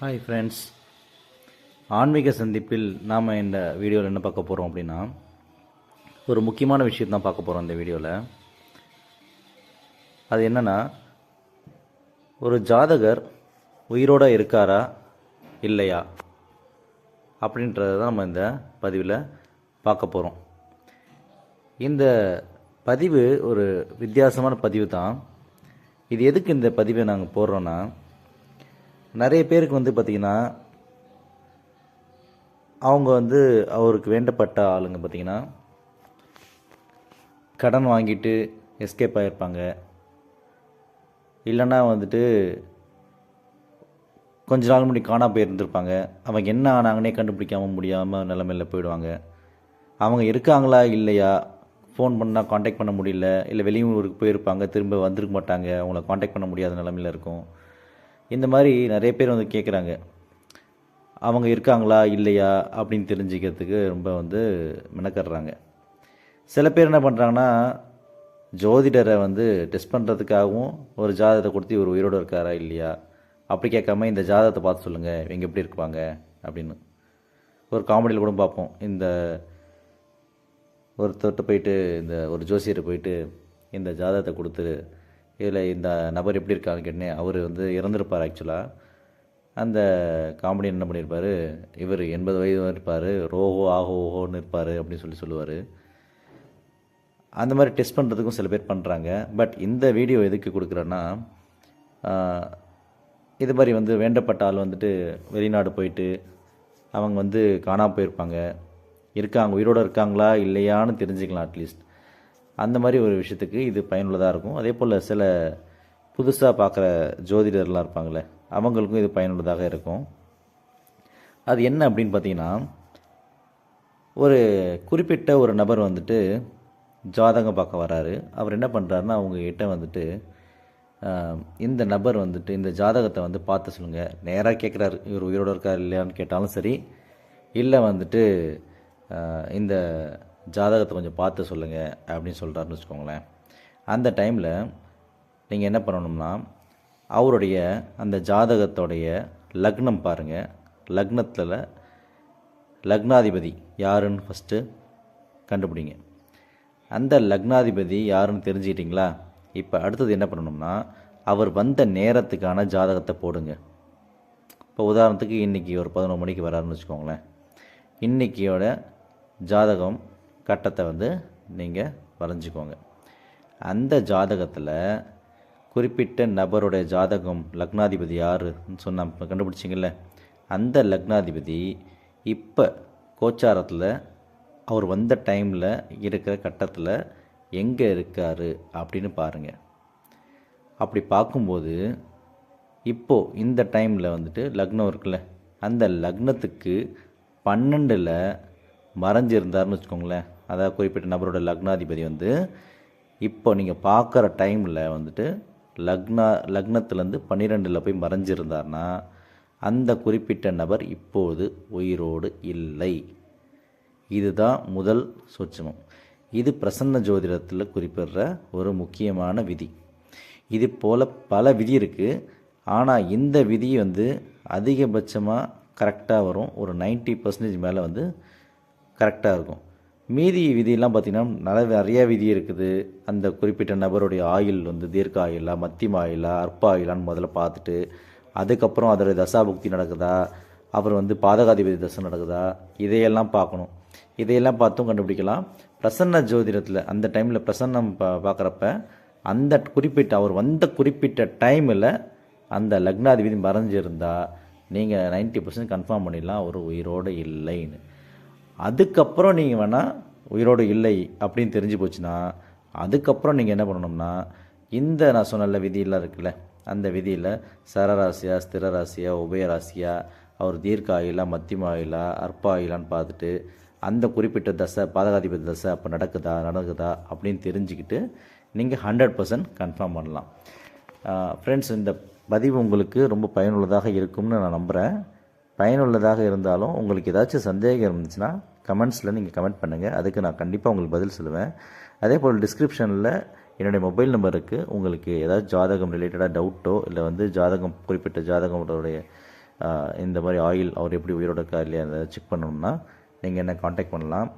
Hi friends ஆன்மீக சந்திப்பில் நாம் இந்த வீடியோவில் என்ன பார்க்க போகிறோம் அப்படின்னா ஒரு முக்கியமான விஷயம் தான் பார்க்க போகிறோம் இந்த வீடியோவில் அது என்னென்னா ஒரு ஜாதகர் உயிரோடு இருக்காரா இல்லையா அப்படின்றத தான் நம்ம இந்த பதிவில் பார்க்க போகிறோம் இந்த பதிவு ஒரு வித்தியாசமான பதிவு தான். இது எதுக்கு இந்த பதிவை நாங்கள் போடுறோன்னா நிறைய பேருக்கு வந்து பார்த்திங்கன்னா அவங்க வந்து அவருக்கு வேண்டப்பட்ட ஆளுங்க பார்த்திங்கன்னா கடன் வாங்கிட்டு எஸ்கேப் ஆகிருப்பாங்க இல்லைன்னா வந்துட்டு கொஞ்ச நாள் முன்னாடி காணா போயிருந்திருப்பாங்க. அவங்க என்ன ஆனாங்கன்னே கண்டுபிடிக்காம முடியாமல் நிலமையில் போயிடுவாங்க. அவங்க இருக்காங்களா இல்லையா? ஃபோன் பண்ணால் காண்டாக்ட் பண்ண முடியல. இல்லை வெளியூருக்கு போயிருப்பாங்க திரும்ப வந்திருக்க மாட்டாங்க. அவங்கள காண்டாக்ட் பண்ண முடியாத நிலமையில் இருக்கும். இந்த மாதிரி நிறைய பேர் வந்து கேட்குறாங்க அவங்க இருக்காங்களா? இல்லையா? அப்படின்னு தெரிஞ்சுக்கிறதுக்கு ரொம்ப வந்து மெனக்கடுறாங்க. சில பேர் என்ன பண்ணுறாங்கன்னா ஜோதிடரை வந்து டெஸ்ட் பண்ணுறதுக்காகவும் ஒரு ஜாதகத்தை கொடுத்து இவர் உயிரோடு இருக்காரா? இல்லையா? அப்படி கேட்காம இந்த ஜாதகத்தை பார்த்து சொல்லுங்கள் இவங்க எப்படி இருப்பாங்க? அப்படின்னு. ஒரு காமெடியில் கூட பார்ப்போம். இந்த ஒருத்தர்கிட்ட போயிட்டு இந்த ஒரு ஜோசியரை போயிட்டு இந்த ஜாதகத்தை கொடுத்து இதில் இந்த நபர் எப்படி இருக்காருன்னு கேட்டேன். அவர் வந்து இறந்துருப்பார் ஆக்சுவலாக அந்த காமெடி என்ன பண்ணியிருப்பார் இவர் எண்பது வயது இருப்பார். ரோஹோ ஆஹோ ஓஹோன்னு இருப்பார் அப்படின்னு சொல்லி சொல்லுவார். அந்த மாதிரி டெஸ்ட் பண்ணுறதுக்கும் சில பேர் பண்ணுறாங்க பட் இந்த வீடியோ எதுக்கு கொடுக்குறேன்னா இது மாதிரி வந்து வேண்டப்பட்ட ஆள் வந்துட்டு வெளிநாடு போயிட்டு அவங்க வந்து காணாமல் போயிருப்பாங்க. இருக்காங்க உயிரோடு இருக்காங்களா இல்லையான்னு தெரிஞ்சுக்கலாம் அட்லீஸ்ட் அந்த மாதிரி ஒரு விஷயத்துக்கு இது பயனுள்ளதாக இருக்கும். அதே போல் சில புதுசாக பார்க்குற ஜோதிடர்லாம் இருப்பாங்களே அவங்களுக்கும் இது பயனுள்ளதாக இருக்கும். அது என்ன அப்படின்னு பார்த்தீங்கன்னா ஒரு குறிப்பிட்ட ஒரு நபர் வந்துட்டு ஜாதகம் பார்க்க வராரு. அவர் என்ன பண்ணுறாருன்னா அவங்கக்கிட்ட வந்துட்டு இந்த நபர் வந்துட்டு இந்த ஜாதகத்தை வந்து பார்த்து சொல்லுங்கள் நேராக கேட்குறாரு இவர் உயிரோடு இருக்கார் இல்லையான்னு கேட்டாலும் சரி இல்லை வந்துட்டு இந்த ஜாதகத்தை கொஞ்சம் பார்த்து சொல்லுங்கள் அப்படின்னு சொல்கிறாருன்னு வச்சுக்கோங்களேன். அந்த டைமில் நீங்கள் என்ன பண்ணணும்னா அவருடைய அந்த ஜாதகத்தோடைய லக்னம் பாருங்கள் லக்னத்தில் லக்னாதிபதி யாருன்னு ஃபஸ்ட்டு கண்டுபிடிங்க. அந்த லக்னாதிபதி யாருன்னு தெரிஞ்சுக்கிட்டிங்களா? இப்போ அடுத்தது என்ன பண்ணணும்னா அவர் வந்த நேரத்துக்கான ஜாதகத்தை போடுங்க. இப்போ உதாரணத்துக்கு இன்றைக்கி ஒரு பதினொரு மணிக்கு வராருன்னு வச்சுக்கோங்களேன். இன்றைக்கியோட ஜாதகம் கட்டத்தை வந்து நீங்கள் வரைஞ்சிக்கோங்க. அந்த ஜாதகத்தில் குறிப்பிட்ட நபருடைய ஜாதகம் லக்னாதிபதி யாருன்னு சொன்ன கண்டுபிடிச்சிங்கல்ல? அந்த லக்னாதிபதி இப்போ கோச்சாரத்தில் அவர் வந்த டைமில் இருக்கிற கட்டத்தில் எங்கே இருக்கார் அப்படின்னு பாருங்கள் அப்படி பார்க்கும்போது இப்போது இந்த டைமில் வந்துட்டு லக்னம் இருக்குல்ல? அந்த லக்னத்துக்கு பன்னெண்டில் மறைஞ்சிருந்தார்னு வச்சுக்கோங்களேன். அதாவது குறிப்பிட்ட நபரோட லக்னாதிபதி வந்து இப்போ நீங்கள் பார்க்குற டைமில் வந்துட்டு லக்னா லக்னத்துலேருந்து பன்னிரெண்டில் போய் மறைஞ்சிருந்தார்னா அந்த குறிப்பிட்ட நபர் இப்போது உயிரோடு இல்லை. இதுதான் முதல் சூட்சமம். இது பிரசன்ன ஜோதிடத்தில் குறிப்பிடுற ஒரு முக்கியமான விதி. இது போல் பல விதி இருக்குது ஆனால் இந்த விதி வந்து அதிகபட்சமாக கரெக்டாக வரும். ஒரு 90% பர்சன்டேஜ் மேலே வந்து கரெக்டாக இருக்கும். மீதி விதியெல்லாம் பார்த்திங்கன்னா நல்ல நிறைய விதி இருக்குது. அந்த குறிப்பிட்ட நபருடைய ஆயுள் வந்து தீர்க்க ஆயிலா மத்தியம் ஆயிலா அற்ப ஆயிலான்னு முதல்ல பார்த்துட்டு அதுக்கப்புறம் அதோடைய தசாபுக்தி நடக்குதா? அப்புறம் வந்து பாதகாதிபதி தசை நடக்குதா? இதையெல்லாம் பார்க்கணும். இதையெல்லாம் பார்த்தும் கண்டுபிடிக்கலாம். பிரசன்ன ஜோதிடத்தில் அந்த டைமில் பிரசன்னம் பா பார்க்குறப்ப அந்த குறிப்பிட்ட அவர் வந்த குறிப்பிட்ட டைமில் அந்த லக்னாதிபதி மறைஞ்சிருந்தால் நீங்கள் 90% பர்சன்ட் கன்ஃபார்ம் பண்ணிடலாம். அவர் உயிரோடு இல்லைன்னு. அதுக்கப்புறம் நீங்கள் வேணால் உயிரோடு இல்லை அப்படின்னு தெரிஞ்சு போச்சுன்னா அதுக்கப்புறம் நீங்கள் என்ன பண்ணணும்னா இந்த நான் சொன்ன விதியெல்லாம் இருக்குல்ல அந்த விதியில் சரராசியா ஸ்திரராசியா உபயராசியா அவர் தீர்க்க ஆயிலா மத்தியம ஆயுளா அற்ப ஆயிலான்னு பார்த்துட்டு அந்த குறிப்பிட்ட தசை பாதகாதிபதி தசை அப்போ நடக்குதா நடக்குதா அப்படின்னு தெரிஞ்சுக்கிட்டு நீங்கள் ஹண்ட்ரட் பர்சன்ட் கன்ஃபார்ம் பண்ணலாம். ஃப்ரெண்ட்ஸ் இந்த பதிவு உங்களுக்கு ரொம்ப பயனுள்ளதாக இருக்கும்னு நான் நம்புகிறேன் பயனுள்ளதாக இருந்தாலும் உங்களுக்கு ஏதாச்சும் சந்தேகம் இருந்துச்சுன்னா கமெண்ட்ஸில் நீங்கள் கமெண்ட் பண்ணுங்கள் அதுக்கு நான் கண்டிப்பாக உங்களுக்கு பதில் சொல்லுவேன். அதே போல் டிஸ்கிரிப்ஷனில் என்னுடைய மொபைல் நம்பருக்கு உங்களுக்கு ஏதாவது ஜாதகம் ரிலேட்டடாக டவுட்டோ இல்லை வந்து ஜாதகம் குறிப்பிட்ட ஜாதகமுடைய இந்த மாதிரி ஆயில் அவர் எப்படி உயிரோட இருக்கா இல்லையா செக் பண்ணணும்னா நீங்கள் என்ன காண்டாக்ட் பண்ணலாம்.